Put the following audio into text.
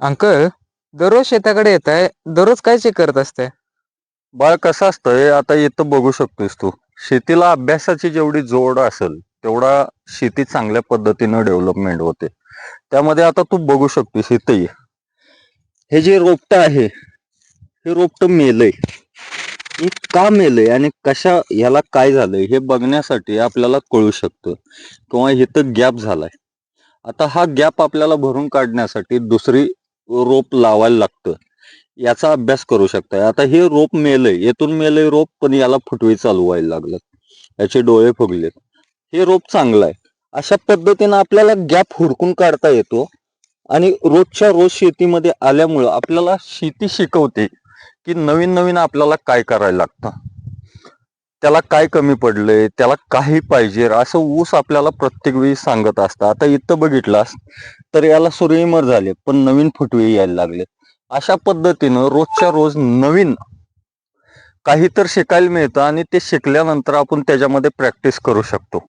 Uncle दररोज शेताकडे येत आहे दररोज काय चेक करत असते? बाळ कसं असतंय आता इथं बघू शकतोस तू. शेतीला अभ्यासाची जेवढी जोड असेल तेवढा शेती चांगल्या पद्धतीनं डेव्हलपमेंट होते. त्यामध्ये आता तू बघू शकतोस इथे हे जे रोपट आहे हे रोपट मेलय. हे का मेलय आणि कशा याला काय झालंय हे बघण्यासाठी आपल्याला कळू शकतं. किंवा इथं गॅप झालाय. आता हा गॅप आपल्याला भरून काढण्यासाठी दुसरी रोप लावायला लागतं. याचा अभ्यास करू शकताय. आता हे रोप मेलय. येथून मेलय रोप पण याला फुटवे चालू व्हायला लागलं याचे डोळे फुगलेत. हे रोप चांगलं आहे अशा पद्धतीनं आपल्याला गॅप हुडकून काढता येतो आणि रोजच्या रोज शेतीमध्ये आल्यामुळं आपल्याला शेती शिकवते की नवीन नवीन आपल्याला काय करायला लागतं. त्याला काय कमी पडलंय त्याला काही पाहिजे असं ऊस आपल्याला प्रत्येक वेळी सांगत असतं. आता इथं बघितलास तर याला सूर्यमर झाले पण नवीन फुटवे यायला लागले. अशा पद्धतीनं रोजच्या रोज नवीन काही तर शिकायला मिळतं आणि ते शिकल्यानंतर आपण त्याच्यामध्ये प्रॅक्टिस करू शकतो.